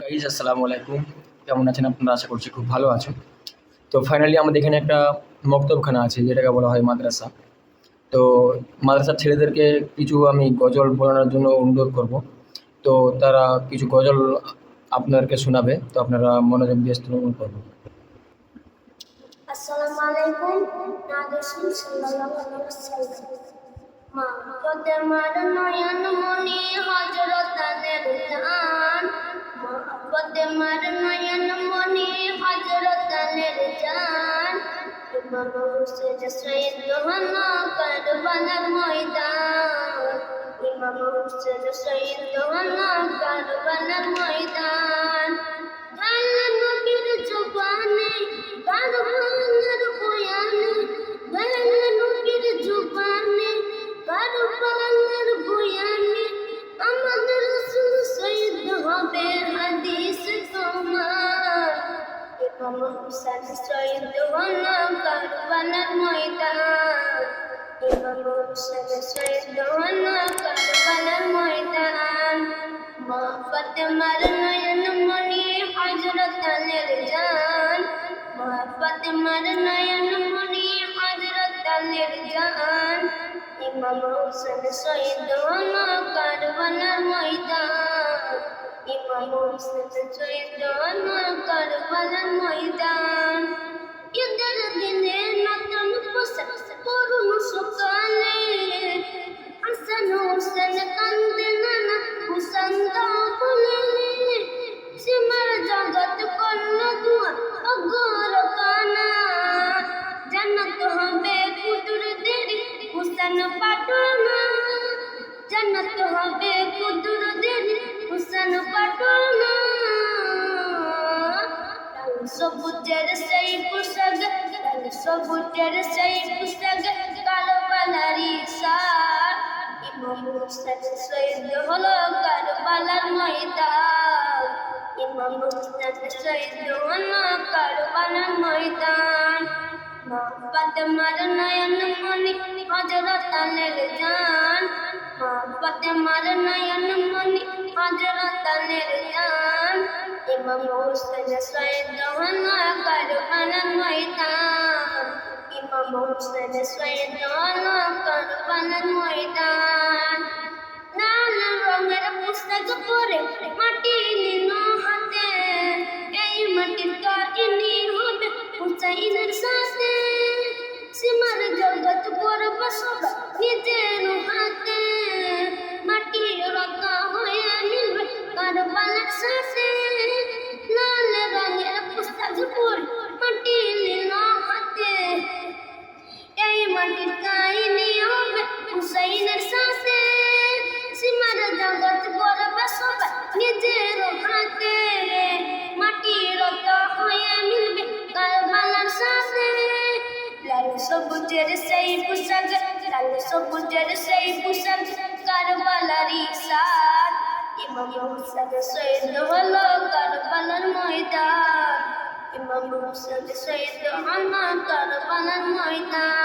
Guys আসসালামু আলাইকুম। কেমন আছেন আপনারা? আশা করছি খুব ভালো আছেন। তো ফাইনালি আমাদের এখানে একটা মক্তবখানা আছে, যেটাকে বলা হয় মাদ্রাসা। তো মাদ্রাসার ছেলেদেরকে কিছু আমি গজল বলানোর জন্য অনুরোধ করব। তো তারা কিছু গজল আপনাদেরকে শোনাবে, তো আপনারা মনোযোগ দিয়ে শ্রবণ করবেন আসসালামু আলাইকুম। নাদুসুল সাল্লাল্লাহু আলাইহি ওয়াসাল্লাম। মা মনি পদে মার নয়ন মনি হজরত আনের জান। ইমাম হুসেন সৈয়দ দোহানা কারবালার ময়দান। ইমাম হুসেন সৈয়দ দোহানা কারবালার ময়দান। আল্লাহ নবীর জবানে ইমাম হুসেন সৈয়দ হলো কারবালার ময়দান ইমাম হুসেন সৈয়দ হলো কারবালার ময়দান মা ফাতেমার নয়ন মনি হযরত আলীর জান মা ফাতেমার নয়ন মনি হযরত আলীর জান ইমাম হুসেন সৈয়দ হলো কারবালার ময়দান। ঈদের দিনে নতুন পোশাক পরুন সকালে। হাসান হোসেন কান্দে নানা হুসেন দাও বলে সীমার জগৎ করল দুয়া অগর কানা। জান্নাত হবে কুদুর দেরি হুসেন পাটনা জান্নাত হবে কুদুর দেরি সবুজের সেই পোশাক কালো বালারি সার। ইমাম হুসেন শহীদ হলো কারবালার ময়দান। ইমাম হুসেন শহীদ হলো কারবালার ময়দান। মা ফাতেমার নয়ন মনি হযরত আলীর জান। মা ফাতেমার নয়ন মনি হযরত আলীর জান। ইমাম হুসেন শহীদ হলো শহীদ হলো কারবালার ময়দান লাল রঙের পুস্তক পরে কাহিনী হবে হুসাইনের সাথে। সীমার জগৎ গড়বে সবাই নিজের হাতে মাটির রক্ত হয়ে মিলবে কারবালার সাথে। লাল সবুজের সেই পোশাক, লাল সবুজের সেই পোশাক, কারবালারই সাথ ইমাম হুসেন সৈয়দ হলো কারবালার ময়দান। ইমাম হুসেন সৈয়দ হলো কারবালার ময়দান।